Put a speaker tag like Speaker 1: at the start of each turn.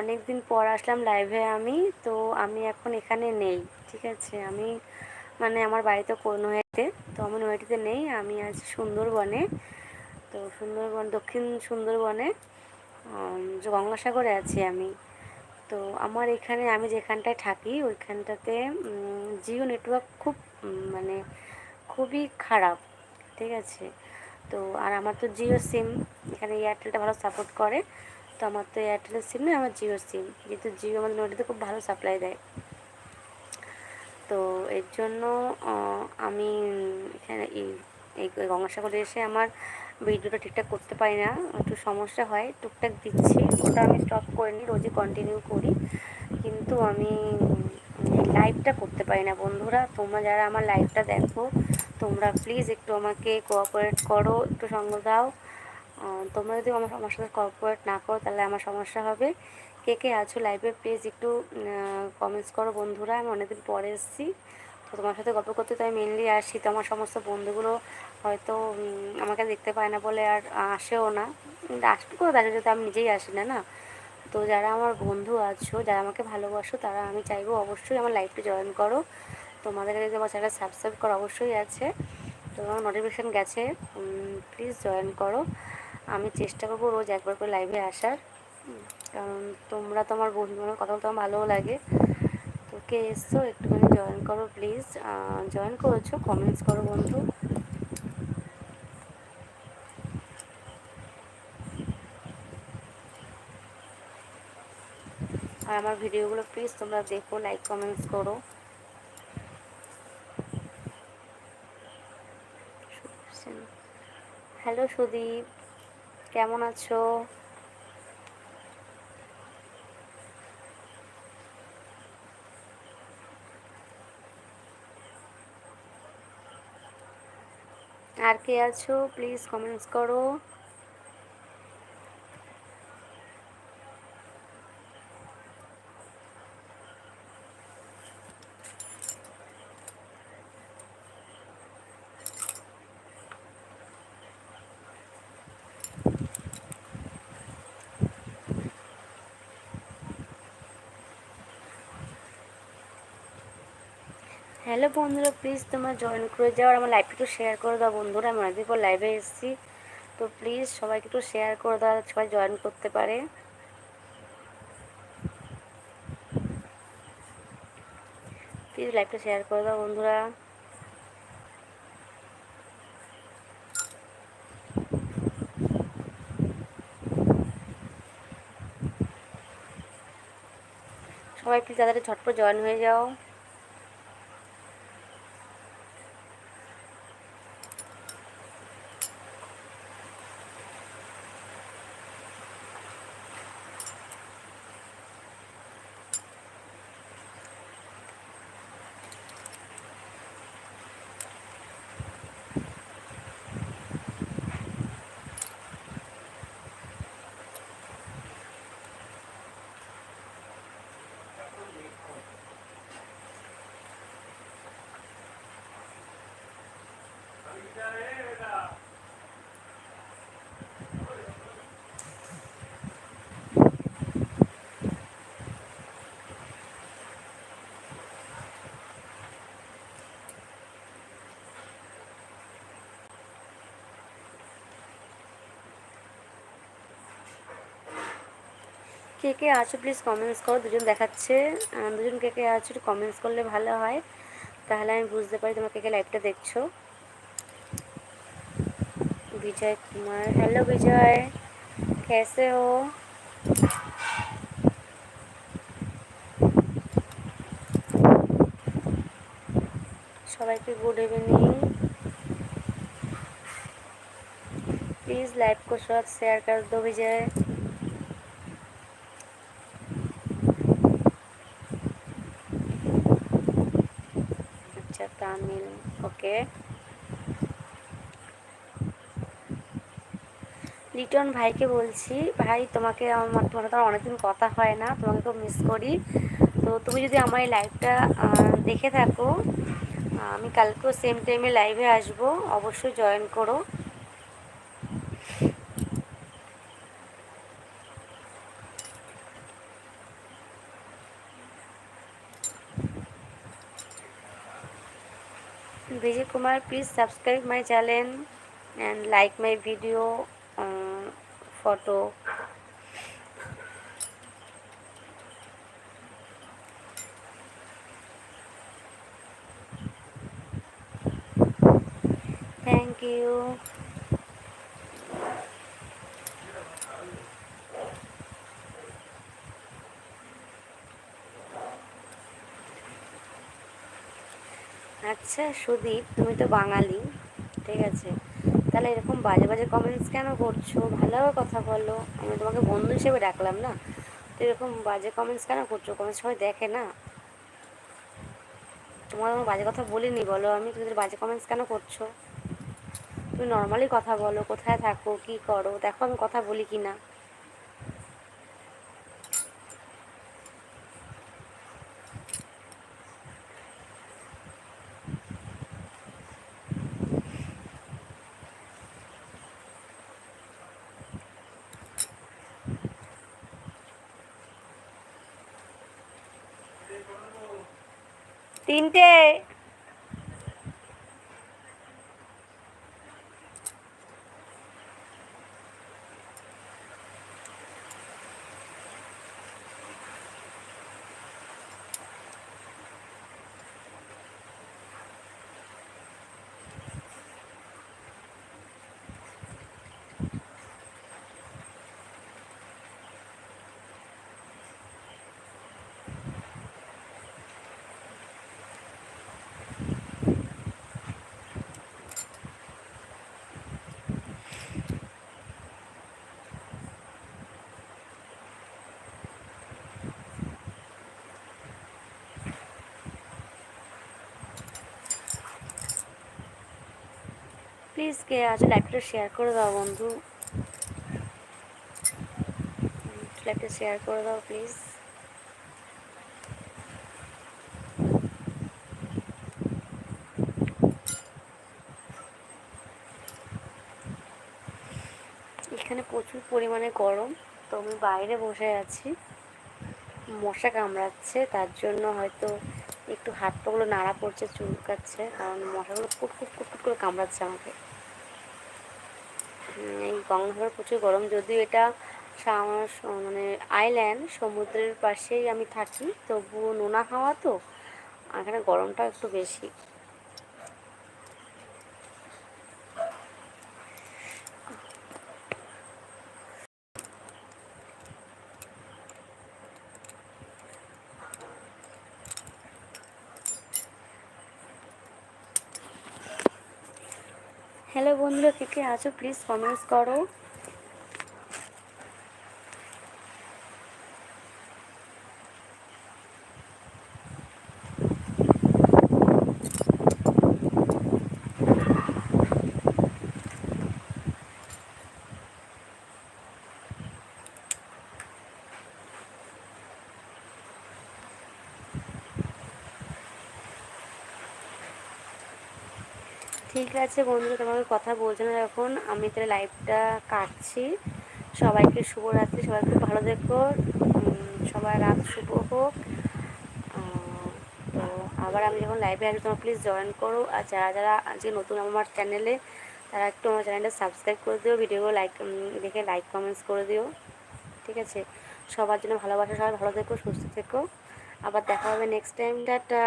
Speaker 1: অনেক দিন পর আসলাম লাইভে আমি, তো আমি এখন এখানে নেই, ঠিক আছে? আমি মানে আমার বাড়িতে নৈহাটিতে তো আমি নৈহাটিতে নেই, আমি আছি সুন্দরবনে, তো সুন্দরবন, দক্ষিণ সুন্দরবনে গঙ্গাসাগরে আছি আমি। তো আমার এখানে, আমি যেখানটায় থাকি, ওইখানটাতে জিও নেটওয়ার্ক খুব মানে খুবই খারাপ, ঠিক আছে? তো, আর আমার তো জিও সিম এখানে এয়ারটেলটা ভালো সাপোর্ট করে। তো আমার তো এয়ারটেলের সিম নয় আমার জিও সিম যেহেতু জিও আমাদের নদীতে খুব ভালো সাপ্লাই দেয়। তো এর জন্য আমি এখানে এই এই গঙ্গাসাগরে এসে আমার ভিডিওটা ঠিকঠাক করতে পারি না। একটু সমস্যা হয়, টুকটাক দিচ্ছি। ওটা আমি স্টপ করে নিই রোজই কন্টিনিউ করি। কিন্তু আমি লাইভটা করতে পারি না। বন্ধুরা, তোমরা যারা আমার লাইভটা দেখো, তোমরা প্লিজ একটু আমাকে কোঅপারেট করো, একটু সঙ্গ দাও। তোমরা যদি আমার আমার সাথে কোঅপারেট না করো, তাহলে আমার সমস্যা হবে। কে কে আছো লাইভে প্লিজ একটু কমেন্টস করো বন্ধুরা। আমি অনেকদিন পরে এসেছি। তো তোমার সাথে গল্প করতে তো আমি মেনলি আসি। তো আমার সমস্ত বন্ধুগুলো হয়তো আমাকে দেখতে পায় না বলে আর আসেও না। আসবে করে তাদের যদি আমি নিজেই আসি না না? তো যারা আমার বন্ধু আছো, যারা আমাকে ভালোবাসো, তারা আমি চাইব অবশ্যই আমার লাইফটা জয়েন করো। তোমাদের কাছে আমার চ্যানেল সাবস্ক্রাইব করা অবশ্যই আছে। তো আমার নোটিফিকেশান গেছে প্লিজ জয়েন করো। আমি চেষ্টা করব রোজ একবার করে লাইভে আসার। কারণ তোমরা তো আমার বন্ধু আমার কথা বলতে আমার ভালোও লাগে। তো কে এসছো, একটুখানি জয়েন করো প্লিজ জয়েন করেছ কমেন্টস করো বন্ধু। আর আমার ভিডিওগুলো প্লিজ তোমরা দেখো লাইক কমেন্টস করো। হ্যালো সুদীপ। কেমন আছো? আর কে আছো? প্লিজ কমেন্টস করো। হ্যালো বন্ধুরা প্লিজ তোমরা জয়েন করে যাও আমার লাইভটা একটু শেয়ার করে দাও বন্ধুরা। আমি অনেকদিন পর লাইভে এসেছি। তো প্লিজ সবাইকে একটু শেয়ার করে দাও সবাই জয়েন করতে পারে। প্লিজ লাইভটা শেয়ার করে দাও বন্ধুরা। সবাই প্লিজ তাদের ঝটপট জয়েন হয়ে যাও। কে কে আছো প্লিজ কমেন্টস করো দুজন দেখাচ্ছে দুজন কে কে আছো একটু কমেন্টস করলে ভালো হয় তাহলে আমি বুঝতে পারি তোমার কে কে লাইভটা দেখছো বিজয় কুমার হ্যালো বিজয় কেসে ও সবাইকে গুড ইভিনিং प्लीज़ लाइव को शॉर्ट शेयर कर दो विजय ওকে লিটন ভাইকে বলছি, ভাই, তোমাকে আমার, তোমার তো অনেকদিন কথা হয় না, তোমাকে খুব মিস করি। তো তুমি যদি আমার এই লাইভটা দেখে থাকো আমি কালকেও সেম টাইমে লাইভে আসব, অবশ্যই জয়েন করো। Vijay Kumar please subscribe my channel and like my video photo thank you আচ্ছা সুদীপ, তুমি তো বাঙালি, ঠিক আছে। তাহলে এরকম বাজে বাজে কমেন্টস কেন করছ? ভালোভাবে কথা বলো। আমি তোমাকে বন্ধু হিসেবে ডাকলাম না। তো এরকম বাজে কমেন্টস কেন করছ? কমেন্টস সবাই দেখে না। তোমার কোনো বাজে কথা বলিনি, বলো। আমি তুমি বাজে কমেন্টস কেন করছ? তুমি নর্মালি কথা বলো, কোথায় থাকো, কি করো? দেখো আমি কথা বলি কি না তিনটে প্লিজ কে আছে? লাইভটা শেয়ার করে দাও বন্ধু। লাইভটা শেয়ার করে দাও প্লিজ এখানে প্রচুর পরিমাণে গরম, তো আমি বাইরে বসে আছি। মশা কামড়াচ্ছে, তার জন্য হয়তো একটু হাত পাগুলো নাড়া পড়ছে চুলকাচ্ছে, কারণ মশাগুলো কুটকুট কুটকুট করে কামড়াচ্ছে আমাকে। এই গঙ্গাসাগর প্রচুর গরম। যদিও এটা মানে আইল্যান্ড সমুদ্রের পাশেই আমি থাকি, তবুও নোনা হাওয়া তো এখানে গরমটা একটু বেশি। হ্যালো বন্ধুরা কে কে আছো? প্লিজ কমেন্টস করো। ঠিক আছে বন্ধুরা, তোমাকে কথা বলছে না এখন। আমি তাহলে লাইভটা কাটছি। সবাইকে শুভরাত্রি সবাইকে ভালো দেখো সবাই রাত শুভ হোক। তো আবার আমি যখন লাইভে আসব, তোমার প্লিজ জয়েন করো। আর যারা যারা আজকে নতুন আমার চ্যানেলে তারা একটু আমার চ্যানেলটা সাবস্ক্রাইব করে দিও। ভিডিও লাইক দেখে লাইক কমেন্টস করে দিও। ঠিক আছে? সবার জন্য ভালোবাসা, সবাই ভালো থেকো, সুস্থ থেকো। আবার দেখা হবে নেক্সট টাইম টাটা!